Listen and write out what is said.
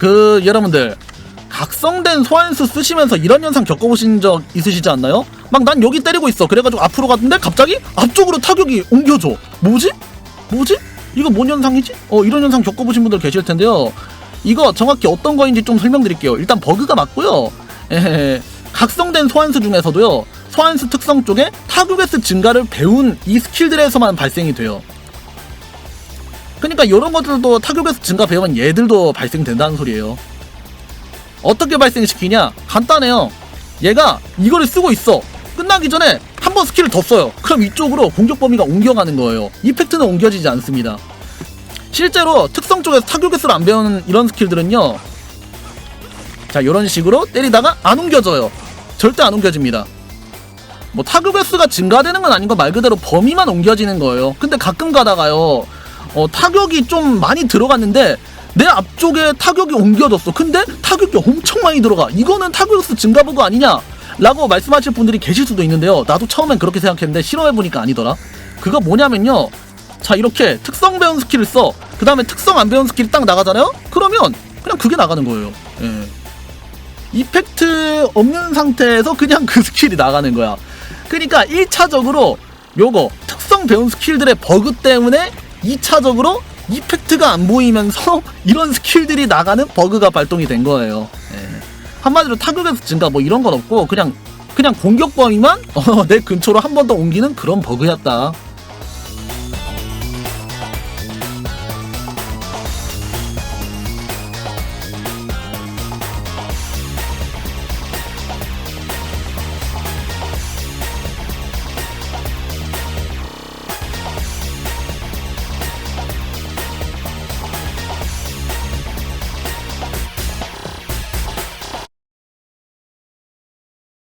그 여러분들 각성된 소환수 쓰시면서 이런 현상 겪어보신 적 있으시지 않나요? 막 난 여기 때리고 있어 그래가지고 앞으로 갔는데 갑자기 앞쪽으로 타격이 옮겨져 뭐지? 뭐지? 이거 뭔 현상이지? 어 이런 현상 겪어보신 분들 계실 텐데요 이거 정확히 어떤 거인지 좀 설명드릴게요 일단 버그가 맞고요 에 각성된 소환수 중에서도요 소환수 특성 쪽에 타격 S 증가를 배운 이 스킬들에서만 발생이 돼요 그러니까 이런 것들도 타격에서 증가 배우면 얘들도 발생된다는 소리예요. 어떻게 발생시키냐? 간단해요. 얘가 이거를 쓰고 있어. 끝나기 전에 한 번 스킬을 더 써요. 그럼 이쪽으로 공격 범위가 옮겨가는 거예요. 이펙트는 옮겨지지 않습니다. 실제로 특성 쪽에서 타격에서를 안 배우는 이런 스킬들은요. 자, 이런 식으로 때리다가 안 옮겨져요. 절대 안 옮겨집니다. 뭐 타격 횟수가 증가되는 건 아닌 거 말 그대로 범위만 옮겨지는 거예요. 근데 가끔 가다가요. 어, 타격이 좀 많이 들어갔는데 내 앞쪽에 타격이 옮겨졌어. 근데 타격이 엄청 많이 들어가. 이거는 타격 횟수 증가 버그 아니냐? 라고 말씀하실 분들이 계실 수도 있는데요. 나도 처음엔 그렇게 생각했는데 실험해보니까 아니더라. 그거 뭐냐면요. 자, 이렇게 특성 배운 스킬을 써. 그 다음에 특성 안 배운 스킬이 딱 나가잖아요? 그러면 그냥 그게 나가는 거예요. 예. 이펙트 없는 상태에서 그냥 그 스킬이 나가는 거야. 그러니까 1차적으로 요거 특성 배운 스킬들의 버그 때문에 2차적으로 이펙트가 안 보이면서 이런 스킬들이 나가는 버그가 발동이 된 거예요. 예. 한마디로 타격에서 증가 뭐 이런 건 없고 그냥 그냥 공격 범위만 어, 내 근처로 한 번 더 옮기는 그런 버그였다.